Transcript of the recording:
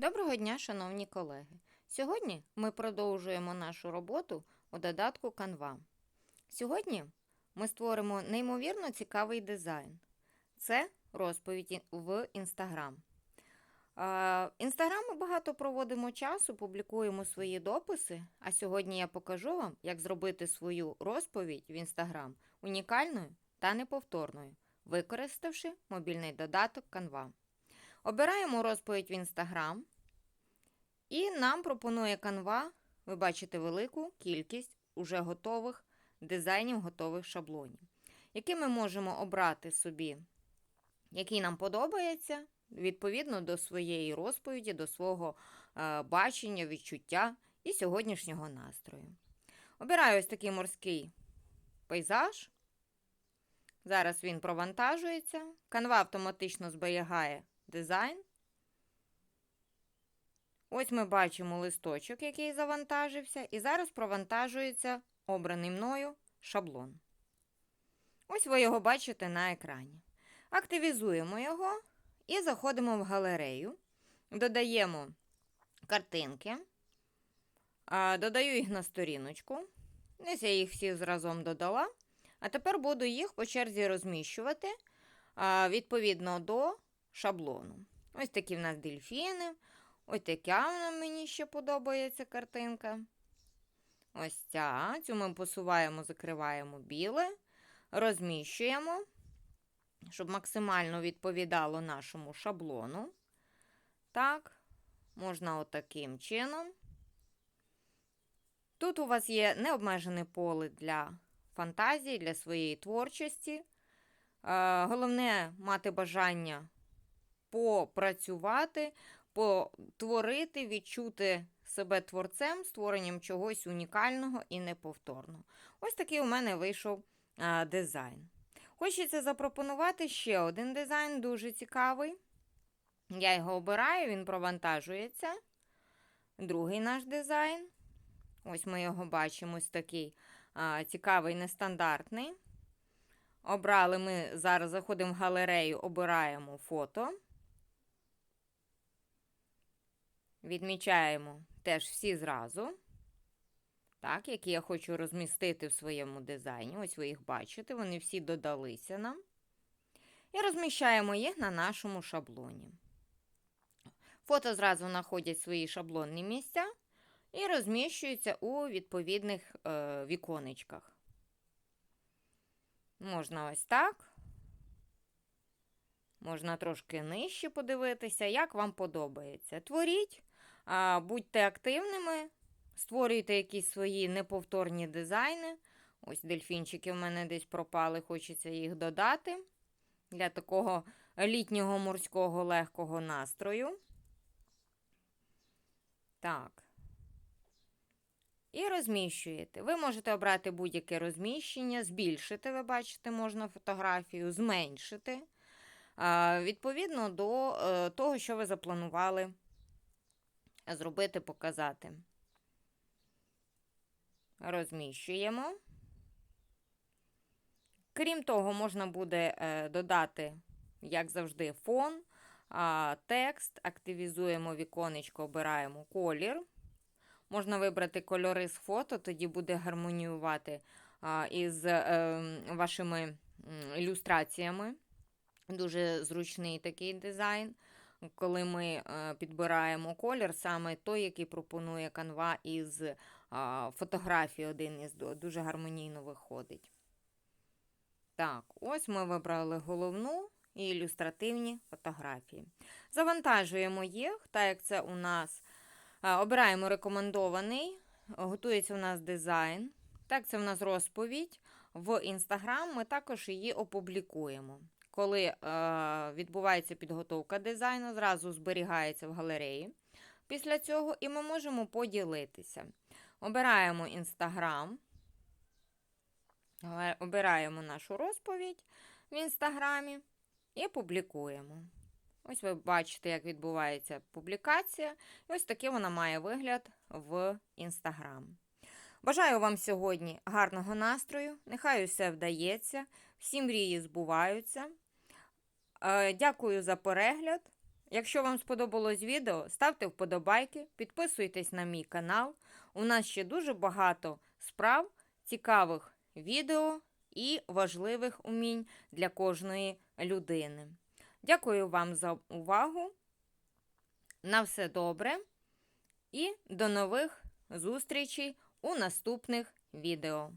Доброго дня, шановні колеги! Сьогодні ми продовжуємо нашу роботу у додатку Canva. Сьогодні ми створимо неймовірно цікавий дизайн. Це розповіді в Instagram. В Інстаграм ми багато проводимо часу, публікуємо свої дописи, а сьогодні я покажу вам, як зробити свою розповідь в Instagram унікальною та неповторною, використавши мобільний додаток Canva. Обираємо розповідь в Instagram, і нам пропонує Canva, ви бачите велику кількість уже готових дизайнів, готових шаблонів, які ми можемо обрати собі, який нам подобається, відповідно до своєї розповіді, до свого е, бачення, відчуття і сьогоднішнього настрою. Обираю ось такий морський пейзаж. Зараз він провантажується. Canva автоматично зберігає дизайн. Ось ми бачимо листочок, який завантажився, і зараз провантажується обраний мною шаблон. Ось ви його бачите на екрані. Активізуємо його і заходимо в галерею, додаємо картинки, додаю їх на сторіночку. Ось я їх всі зразом додала. А тепер буду їх по черзі розміщувати відповідно до шаблону. Ось такі в нас дельфіни. Ось така мені ще подобається картинка. Ось ця. Цю ми посуваємо, закриваємо біле, розміщуємо, щоб максимально відповідало нашому шаблону. Так, можна отаким чином. Тут у вас є необмежене поле для фантазії, для своєї творчості. Головне мати бажання попрацювати, потворити, відчути себе творцем, створенням чогось унікального і неповторного. Ось такий у мене вийшов а, дизайн. Хочеться запропонувати ще один дизайн, дуже цікавий. Я його обираю, він провантажується. Другий наш дизайн. Ось ми його бачимо ось такий а, цікавий, нестандартний. Обрали ми зараз заходимо в галерею, обираємо фото. Відмічаємо теж всі зразу, так, які я хочу розмістити в своєму дизайні. Ось ви їх бачите, вони всі додалися нам. І розміщаємо їх на нашому шаблоні. Фото зразу знаходять свої шаблонні місця і розміщуються у відповідних е, віконечках. Можна ось так. Можна трошки нижче подивитися, як вам подобається. Творіть, будьте активними, створюйте якісь свої неповторні дизайни. Ось дельфінчики в мене десь пропали, хочеться їх додати для такого літнього морського легкого настрою. Так. І розміщуєте. Ви можете обрати будь-яке розміщення, збільшити, ви бачите, можна фотографію, зменшити. Відповідно до е, того, що ви запланували зробити, показати. Розміщуємо. Крім того, можна буде е, додати, як завжди, фон, текст, активізуємо віконечко, обираємо колір. Можна вибрати кольори з фото, тоді буде гармоніювати із е, вашими ілюстраціями. Дуже зручний такий дизайн, коли ми е, підбираємо колір, саме той, який пропонує Canva із фотографії один із дуже гармонійно виходить. Так, ось ми вибрали головну і ілюстративні фотографії. Завантажуємо їх, так як це у нас обираємо рекомендований, готується у нас дизайн. Так, це у нас розповідь. В Instagram ми також її опублікуємо коли е, відбувається підготовка дизайну, зразу зберігається в галереї. Після цього і ми можемо поділитися. Обираємо Instagram, обираємо нашу розповідь в інстаграмі і публікуємо. Ось ви бачите, як відбувається публікація. Ось такий вона має вигляд в Instagram. Бажаю вам сьогодні гарного настрою. Нехай усе вдається, всі мрії збуваються. Е, дякую за перегляд. Якщо вам сподобалось відео, ставте вподобайки, підписуйтесь на мій канал. У нас ще дуже багато справ, цікавих відео і важливих умінь для кожної людини. Дякую вам за увагу. На все добре і до нових зустрічей у наступних відео.